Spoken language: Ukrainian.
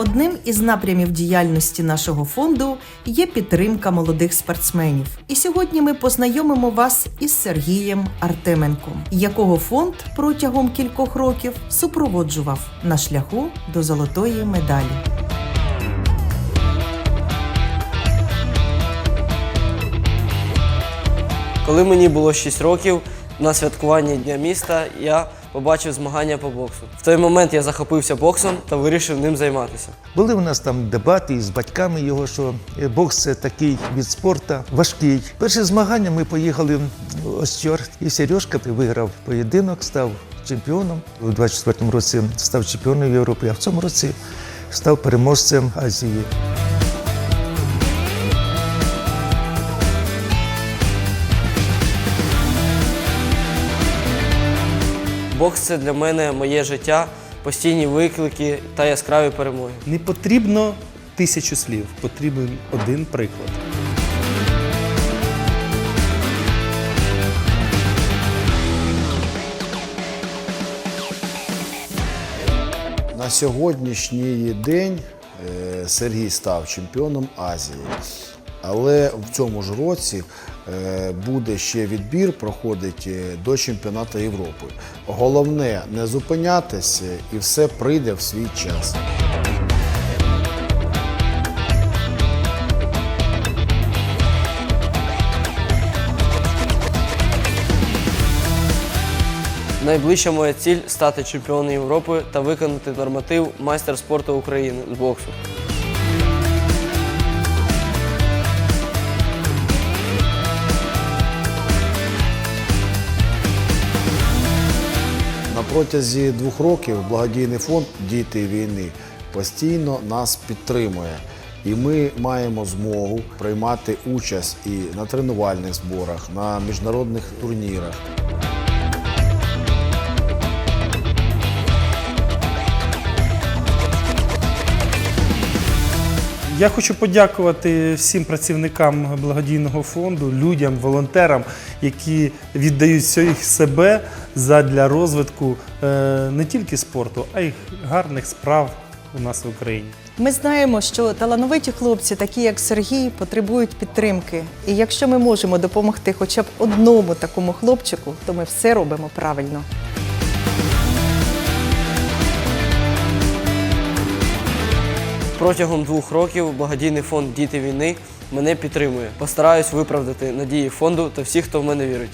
Одним із напрямів діяльності нашого фонду є підтримка молодих спортсменів. І сьогодні ми познайомимо вас із Сергієм Артеменком, якого фонд протягом кількох років супроводжував на шляху до золотої медалі. Коли мені було 6 років, на святкуванні Дня міста я побачив змагання по боксу. В той момент я захопився боксом та вирішив ним займатися. Були у нас там дебати із батьками його, що е, бокс це такий від спорту важкий. Перші змагання ми поїхали в Остьор, і Сережка виграв поєдинок, став чемпіоном. У 24-му році став чемпіоном Європи, а в цьому році став переможцем Азії. Бокс це для мене моє життя, постійні виклики та яскраві перемоги. Не потрібно тисячу слів, потрібен один приклад. На сьогоднішній день е, Сергій став чемпіоном Азії. Але в цьому ж році е, буде ще відбір, проходить е, до чемпіонату Європи. Головне не зупинятися і все прийде в свій час. Найближча моя ціль стати чемпіоном Європи та виконати норматив майстер спорту України з боксу. Протязі двох років благодійний фонд Діти війни постійно нас підтримує. І ми маємо змогу приймати участь і на тренувальних зборах, на міжнародних турнірах. Я хочу подякувати всім працівникам благодійного фонду, людям, волонтерам, які віддають всіх себе задля розвитку е, не тільки спорту, а й гарних справ у нас в Україні. Ми знаємо, що талановиті хлопці, такі як Сергій, потребують підтримки. І якщо ми можемо допомогти хоча б одному такому хлопчику, то ми все робимо правильно. Протягом двох років благодійний фонд Діти війни мене підтримує. Постараюсь виправдати надії фонду та всіх, хто в мене вірить.